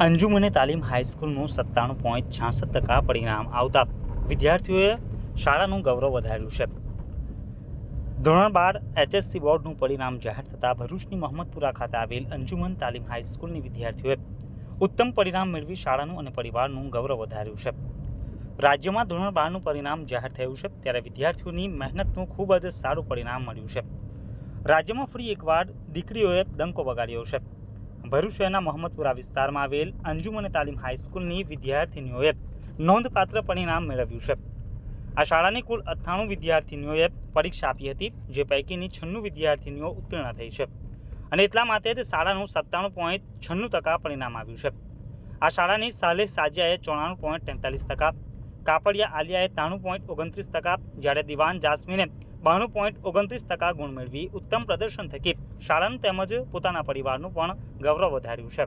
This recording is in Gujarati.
અંજુમને તાલીમ હાઈસ્કૂલનું સત્તાણું પોઈન્ટ છાસઠ ટકા પરિણામ આવતા વિદ્યાર્થીઓએ શાળાનું ગૌરવ વધાર્યું છે. ધોરણ બાર એચએસસી બોર્ડનું પરિણામ જાહેર થતાં ભરૂચની મોહમ્મદપુરા ખાતે આવેલ અંજુમન તાલીમ હાઈસ્કૂલની વિદ્યાર્થીઓએ ઉત્તમ પરિણામ મેળવી શાળાનું અને પરિવારનું ગૌરવ વધાર્યું છે. રાજ્યમાં ધોરણ બારનું પરિણામ જાહેર થયું છે ત્યારે વિદ્યાર્થીઓની મહેનતનું ખૂબ જ સારું પરિણામ મળ્યું છે. રાજ્યમાં ફરી એકવાર દીકરીઓએ ડંકો વગાડ્યો છે. ભરૂચ શહેરના મોહમ્મદપુરા વિસ્તારમાં આવેલ અંજુમન તાલીમ હાઈસ્કૂલની વિદ્યાર્થીનીઓએ નોંધપાત્ર પરિણામ મેળવ્યું છે. આ શાળાની કુલ અઠ્ઠાણું વિદ્યાર્થીનીઓએ પરીક્ષા આપી હતી, જે પૈકીની છન્નું વિદ્યાર્થીનીઓ ઉત્તીર્ણ થઈ છે. અને એટલા માટે જ શાળાનું સત્તાણું પોઈન્ટ છન્નું ટકા પરિણામ આવ્યું છે. આ શાળાની સાલે સાજિયાએ ચોરાણું પોઈન્ટ તેતાલીસ ટકા, કાપડિયા આલિયાએ ત્રાણું પોઈન્ટ ઓગણત્રીસ ટકા, જ્યારે દિવાન જાસ્મીને બાણું પોઈન્ટ ઓગણત્રીસ ટકા ગુણ મેળવી ઉત્તમ પ્રદર્શન થકી શાળાનું તેમજ પોતાના પરિવારનું પણ ગૌરવ વધાર્યું છે.